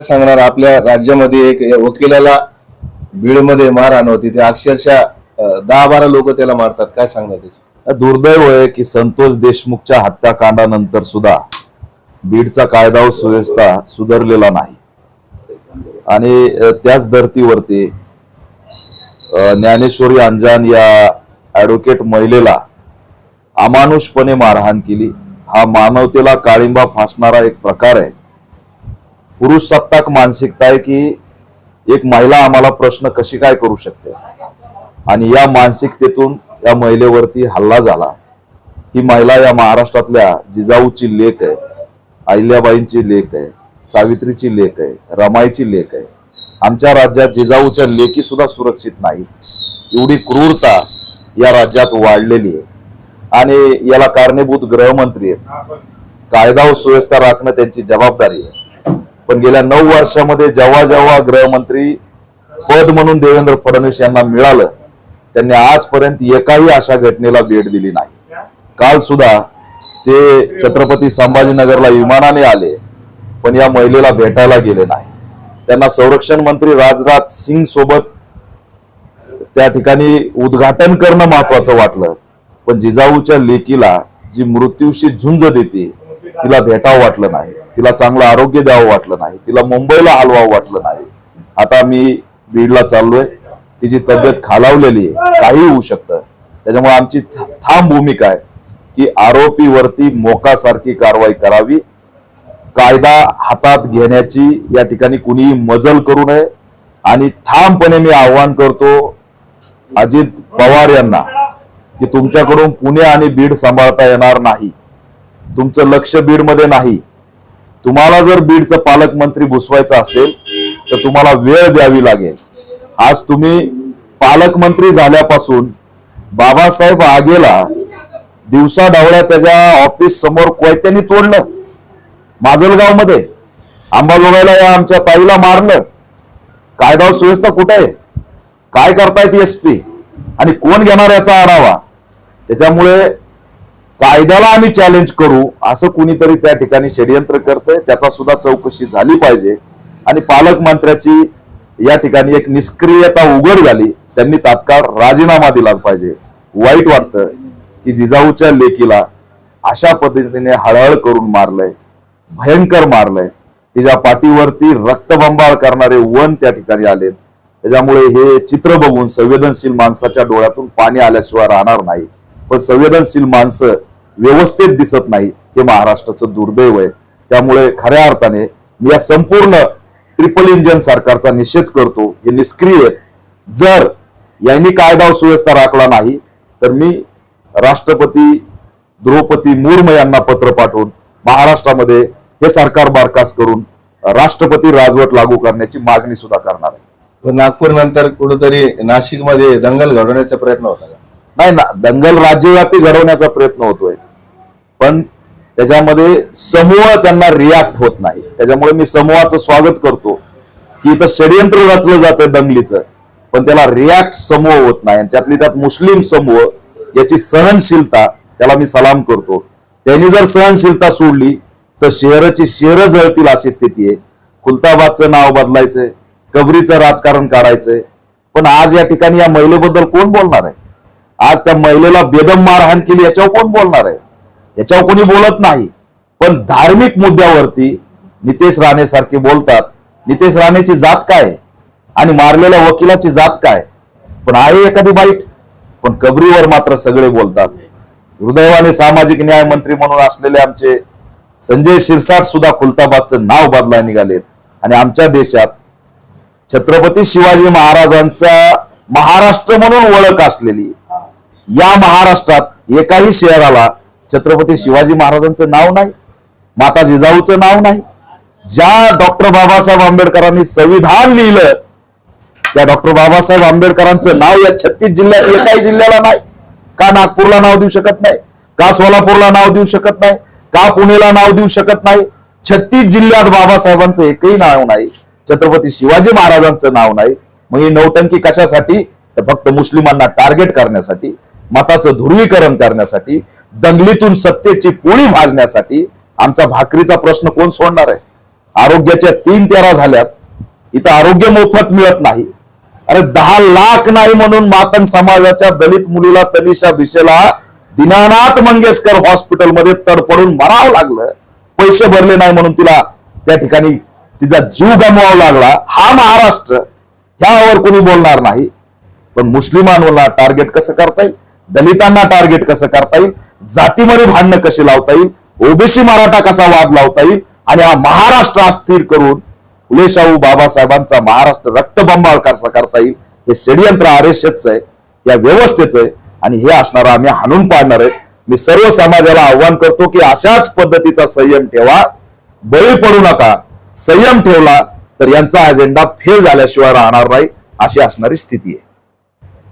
सांगणार आपल्या राज्यामध्ये एक वकिलाला बीडमध्ये मारहाण होती. ते अक्षरशः दहा बारा लोक त्याला मारतात. काय सांगणार त्याची? दुर्दैव आहे की संतोष देशमुखच्या हत्याकांडानंतर सुद्धा बीडचा कायदा व सुव्यवस्था सुधारलेला नाही. आणि त्याच धर्तीवरती ज्ञानेश्वरी अंजान या ऍडव्होकेट महिलेला अमानुषपणे मारहाण केली. हा मानवतेला काळिंबा फासणारा एक प्रकार आहे. पुरुष सत्ताक मानसिकता आहे की एक महिला आम्हाला प्रश्न कशी काय करू शकते? आणि या मानसिकतेतून या महिलेवरती हल्ला झाला. ही महिला या महाराष्ट्रातल्या जिजाऊची लेख आहे अहिल्याबाईंची लेख आहे सावित्रीची लेख आहे रमाईची लेख आहे. आमच्या राज्यात जिजाऊच्या लेखी सुद्धा सुरक्षित नाही. एवढी क्रूरता या राज्यात वाढलेली आहे. आणि याला कारणीभूत गृहमंत्री आहेत. कायदा व सुव्यवस्था राखणं त्यांची जबाबदारी आहे. पण गेल्या नऊ वर्षामध्ये जेव्हा जेव्हा गृहमंत्री पद म्हणून देवेंद्र फडणवीस यांना मिळालं त्यांनी आजपर्यंत एकाही अशा घटनेला भेट दिली नाही. काल सुद्धा ते छत्रपती संभाजीनगरला विमानाने आले पण या महिलेला भेटायला गेले नाही. त्यांना संरक्षण मंत्री राजनाथ सिंग सोबत त्या ठिकाणी उद्घाटन करणं महत्वाचं वाटलं पण जिजाऊच्या लेकीला जी मृत्यूशी झुंज देते तिला भेटावं वाटलं नाही. तिला चांगलं आरोग्य द्यावं वाटलं नाही तिला मुंबईला हलवावं वाटलं नाही. आता मी बीडला चाललोय तिची तब्येत खालावलेली आहे काही होऊ शकतं. त्याच्यामुळे आमची ठाम भूमिका आहे की आरोपीवरती मोकासारखी कारवाई करावी. कायदा हातात घेण्याची या ठिकाणी कुणीही मजल करू नये. आणि ठामपणे मी आव्हान करतो अजित पवार यांना की तुमच्याकडून पुणे आणि बीड सांभाळता येणार नाही. तुमचं लक्ष बीडमध्ये नाही. तुम्हाला जर बीडचं पालकमंत्री घुसवायचं असेल तर तुम्हाला वेळ द्यावी लागेल. आज तुम्ही पालकमंत्री झाल्यापासून बाबासाहेब आगेला दिवसा डावळ्या त्याच्या ऑफिस समोर कोयत्यांनी तोडलं. माजलगावमध्ये अंबाजोगाईला या आमच्या ताईला मारलं. कायदा सुव्यवस्था कुठे आहे? काय करतायत एस पी आणि कोण घेणार याचा आढावा? त्याच्यामुळे कायद्याला आम्ही चॅलेंज करू असं कुणीतरी त्या ठिकाणी षडयंत्र करतंय त्याचा सुद्धा चौकशी झाली पाहिजे. आणि पालकमंत्र्याची या ठिकाणी एक निष्क्रियता उघड झाली त्यांनी तात्काळ राजीनामा दिलाच पाहिजे. वाईट वाटतं की जिजाऊच्या लेकीला अशा पद्धतीने हळहळ करून मारलंय भयंकर मारलंय. तिच्या पाठीवरती रक्तबंबाळ करणारे वन त्या ठिकाणी आलेत. त्याच्यामुळे हे चित्र बघून संवेदनशील माणसाच्या डोळ्यातून पाणी आल्याशिवाय राहणार नाही. पण संवेदनशील माणसं व्यवस्थित दिसत नाही हे महाराष्ट्राचं दुर्दैव आहे. त्यामुळे खऱ्या अर्थाने मी या संपूर्ण ट्रिपल इंजन सरकारचा निषेध करतो. हे निष्क्रिय. जर यांनी कायदा सुव्यवस्था राखला नाही तर मी राष्ट्रपती द्रौपदी मुर्मू यांना पत्र पाठवून महाराष्ट्रामध्ये हे सरकार बरखास्त करून राष्ट्रपती राजवट लागू करण्याची मागणी सुद्धा करणार आहे. नागपूर नंतर कुठेतरी नाशिकमध्ये दंगल घडवण्याचा प्रयत्न होता का? नाही ना दंगल राज्यव्यापी घडवण्याचा प्रयत्न होतोय. पण त्याच्यामध्ये समूह त्यांना रिॲक्ट होत नाही. त्याच्यामुळे मी समूहाचं स्वागत करतो. की इथं षडयंत्र रचलं जातं दंगलीचं पण त्याला रिॲक्ट समूह होत नाही. आणि त्यातली त्यात मुस्लिम समूह याची सहनशीलता त्याला मी सलाम करतो. त्यांनी जर सहनशीलता सोडली तर शहराची शहरं जळतील अशी स्थिती आहे. खुलताबादचं नाव बदलायचंय कबरीचं राजकारण काढायचंय. पण आज या ठिकाणी या महिलेबद्दल कोण बोलणार आहे? आज त्या महिलेला बेदम मारहाण केली याच्यावर कोण बोलणार आहे? याच्यावर कोणी बोलत नाही. पण धार्मिक मुद्द्यावरती नितेश राणे सारखे बोलतात. नितेश राणेची जात काय? आणि मारलेल्या वकिलाची जात काय? पण आहे एखादी बाईट? पण कबरीवर मात्र सगळे बोलतात. दुर्दैवाने सामाजिक न्याय मंत्री म्हणून असलेले आमचे संजय शिरसाट सुद्धा खुलताबादचं नाव बदलाय निघालेत. आणि आमच्या देशात छत्रपती शिवाजी महाराजांचा महाराष्ट्र म्हणून ओळख असलेली या महाराष्ट्रात एकाही शहराला छत्रपती शिवाजी महाराजांचं नाव नाही माता जिजाऊचं नाव नाही. ज्या डॉक्टर बाबासाहेब आंबेडकरांनी संविधान लिहिलं त्या डॉक्टर बाबासाहेब आंबेडकरांचं नाव या छत्तीस जिल्ह्यात एकाही जिल्ह्याला नाही. का नागपूरला नाव देऊ शकत नाही? का सोलापूरला नाव देऊ शकत नाही? का पुणेला नाव देऊ शकत नाही? छत्तीस जिल्ह्यात बाबासाहेबांचं एकही नाव नाही छत्रपती शिवाजी महाराजांचं नाव नाही. मग ही नौटंकी कशासाठी? तर फक्त मुस्लिमांना टार्गेट करण्यासाठी. मताचं ध्रुवीकरण करण्यासाठी दंगलीतून सत्तेची पोळी भाजण्यासाठी आमचा भाकरीचा प्रश्न कोण सोडणार आहे? आरोग्याच्या तीन तेरा झाल्यात इथं आरोग्य मोफत मिळत नाही. अरे दहा लाख नाही म्हणून मातंग समाजाच्या दलित मुलीला तनिषा भिशेला दिनानाथ मंगेशकर हॉस्पिटलमध्ये तडपडून मरावं लागलं. पैसे भरले नाही म्हणून तिला त्या ठिकाणी तिचा जीव गमवावा लागला. हा महाराष्ट्र ह्यावर कोणी बोलणार नाही. पण मुस्लिमांना टार्गेट कसं करता येईल? दलितांना टार्गेट कसं करता येईल? जातीमध्ये भांडणं कशी लावता येईल? ओबीसी मराठा कसा वाद लावता येईल? आणि हा महाराष्ट्र अस्थिर करून फुलेशाहू बाबासाहेबांचा महाराष्ट्र रक्तबंबाळ कसा करता येईल? हे षडयंत्र आर आहे या व्यवस्थेचं आहे आणि हे असणार आम्ही हाणून पाडणार आहे. मी सर्व समाजाला आव्हान करतो की अशाच पद्धतीचा संयम ठेवा बळी पडू नका. संयम ठेवला तर यांचा अजेंडा फेल झाल्याशिवाय राहणार नाही अशी असणारी स्थिती आहे.